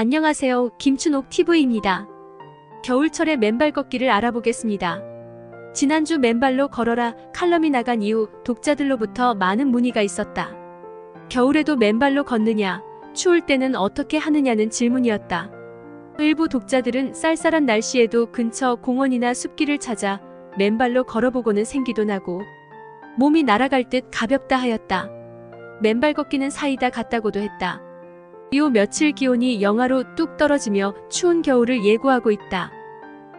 안녕하세요. 김춘옥 TV입니다. 겨울철의 맨발 걷기를 알아보겠습니다. 지난주 맨발로 걸어라 칼럼이 나간 이후 독자들로부터 많은 문의가 있었다. 겨울에도 맨발로 걷느냐, 추울 때는 어떻게 하느냐는 질문이었다. 일부 독자들은 쌀쌀한 날씨에도 근처 공원이나 숲길을 찾아 맨발로 걸어보고는 생기도 나고 몸이 날아갈 듯 가볍다 하였다. 맨발 걷기는 사이다 같다고도 했다. 이후 며칠 기온이 영하로 뚝 떨어지며 추운 겨울을 예고하고 있다.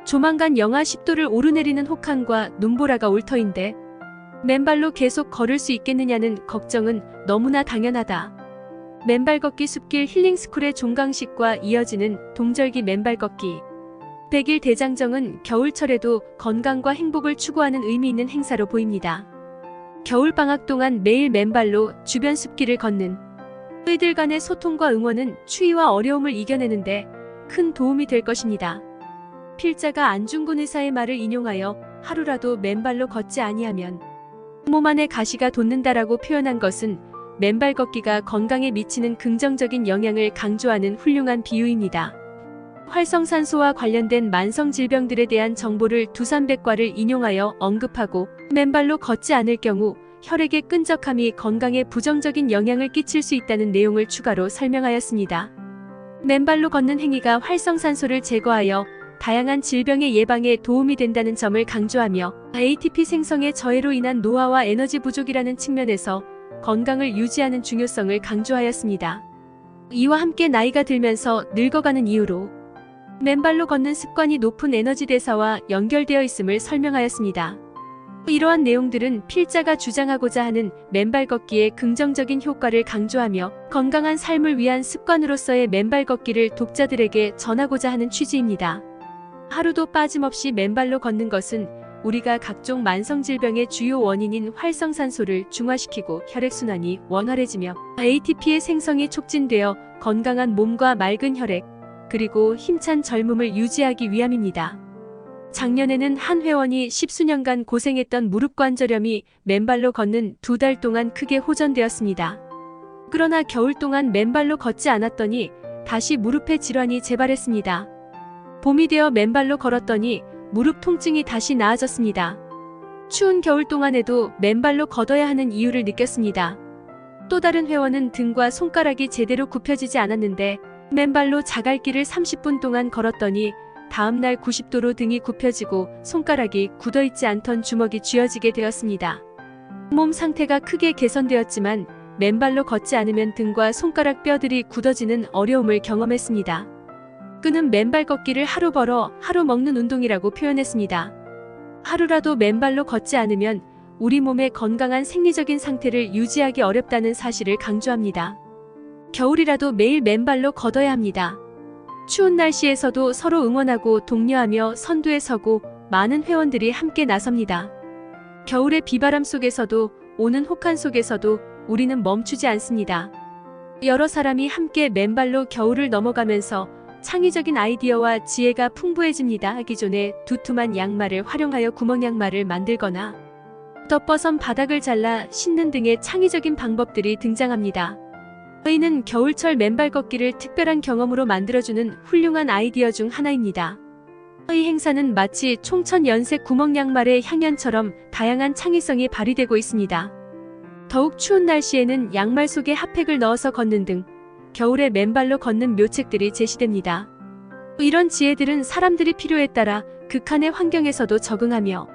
조만간 영하 10도를 오르내리는 혹한과 눈보라가 올 터인데 맨발로 계속 걸을 수 있겠느냐는 걱정은 너무나 당연하다. 맨발 걷기 숲길 힐링스쿨의 종강식과 이어지는 동절기 맨발 걷기. 100일 대장정은 겨울철에도 건강과 행복을 추구하는 의미 있는 행사로 보입니다. 겨울방학 동안 매일 맨발로 주변 숲길을 걷는 의들 간의 소통과 응원은 추위와 어려움을 이겨내는데 큰 도움이 될 것입니다. 필자가 안중근 의사의 말을 인용하여 하루라도 맨발로 걷지 아니하면 몸 안에 가시가 돋는다라고 표현한 것은 맨발 걷기가 건강에 미치는 긍정적인 영향을 강조하는 훌륭한 비유입니다. 활성산소와 관련된 만성 질병들에 대한 정보를 두산백과를 인용하여 언급하고 맨발로 걷지 않을 경우 혈액의 끈적함이 건강에 부정적인 영향을 끼칠 수 있다는 내용을 추가로 설명하였습니다. 맨발로 걷는 행위가 활성산소를 제거하여 다양한 질병의 예방에 도움이 된다는 점을 강조하며 ATP 생성의 저해로 인한 노화와 에너지 부족이라는 측면에서 건강을 유지하는 중요성을 강조하였습니다. 이와 함께 나이가 들면서 늙어가는 이유로 맨발로 걷는 습관이 높은 에너지 대사와 연결되어 있음을 설명하였습니다. 이러한 내용들은 필자가 주장하고자 하는 맨발 걷기의 긍정적인 효과를 강조하며 건강한 삶을 위한 습관으로서의 맨발 걷기를 독자들에게 전하고자 하는 취지입니다. 하루도 빠짐없이 맨발로 걷는 것은 우리가 각종 만성 질병의 주요 원인인 활성산소를 중화시키고 혈액순환이 원활해지며 ATP의 생성이 촉진되어 건강한 몸과 맑은 혈액, 그리고 힘찬 젊음을 유지하기 위함입니다. 작년에는 한 회원이 십수년간 고생했던 무릎 관절염이 맨발로 걷는 두 달 동안 크게 호전되었습니다. 그러나 겨울 동안 맨발로 걷지 않았더니 다시 무릎의 질환이 재발했습니다. 봄이 되어 맨발로 걸었더니 무릎 통증이 다시 나아졌습니다. 추운 겨울 동안에도 맨발로 걷어야 하는 이유를 느꼈습니다. 또 다른 회원은 등과 손가락이 제대로 굽혀지지 않았는데 맨발로 자갈길을 30분 동안 걸었더니 다음날 90도로 등이 굽혀지고 손가락이 굳어있지 않던 주먹이 쥐어지게 되었습니다. 몸 상태가 크게 개선되었지만 맨발로 걷지 않으면 등과 손가락 뼈들이 굳어지는 어려움을 경험했습니다. 그는 맨발 걷기를 하루 벌어 하루 먹는 운동이라고 표현했습니다. 하루라도 맨발로 걷지 않으면 우리 몸의 건강한 생리적인 상태를 유지하기 어렵다는 사실을 강조합니다. 겨울이라도 매일 맨발로 걷어야 합니다. 추운 날씨에서도 서로 응원하고 독려하며 선두에 서고 많은 회원들이 함께 나섭니다. 겨울의 비바람 속에서도 오는 혹한 속에서도 우리는 멈추지 않습니다. 여러 사람이 함께 맨발로 겨울을 넘어가면서 창의적인 아이디어와 지혜가 풍부해집니다. 하기 전에 두툼한 양말을 활용하여 구멍 양말을 만들거나 덮어선 바닥을 잘라 신는 등의 창의적인 방법들이 등장합니다. 의는 겨울철 맨발 걷기를 특별한 경험으로 만들어주는 훌륭한 아이디어 중 하나입니다. 의 행사는 마치 총천 연색 구멍 양말의 향연처럼 다양한 창의성이 발휘되고 있습니다. 더욱 추운 날씨에는 양말 속에 핫팩을 넣어서 걷는 등 겨울에 맨발로 걷는 묘책들이 제시됩니다. 이런 지혜들은 사람들이 필요에 따라 극한의 환경에서도 적응하며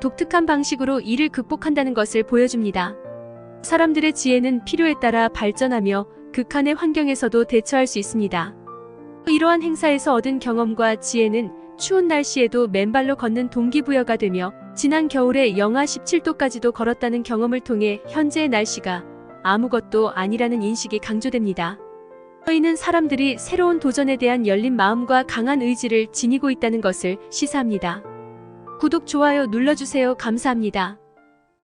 독특한 방식으로 이를 극복한다는 것을 보여줍니다. 사람들의 지혜는 필요에 따라 발전하며 극한의 환경에서도 대처할 수 있습니다. 이러한 행사에서 얻은 경험과 지혜는 추운 날씨에도 맨발로 걷는 동기부여가 되며 지난 겨울에 영하 17도까지도 걸었다는 경험을 통해 현재의 날씨가 아무것도 아니라는 인식이 강조됩니다. 의는 사람들이 새로운 도전에 대한 열린 마음과 강한 의지를 지니고 있다는 것을 시사합니다. 구독, 좋아요 눌러주세요. 감사합니다.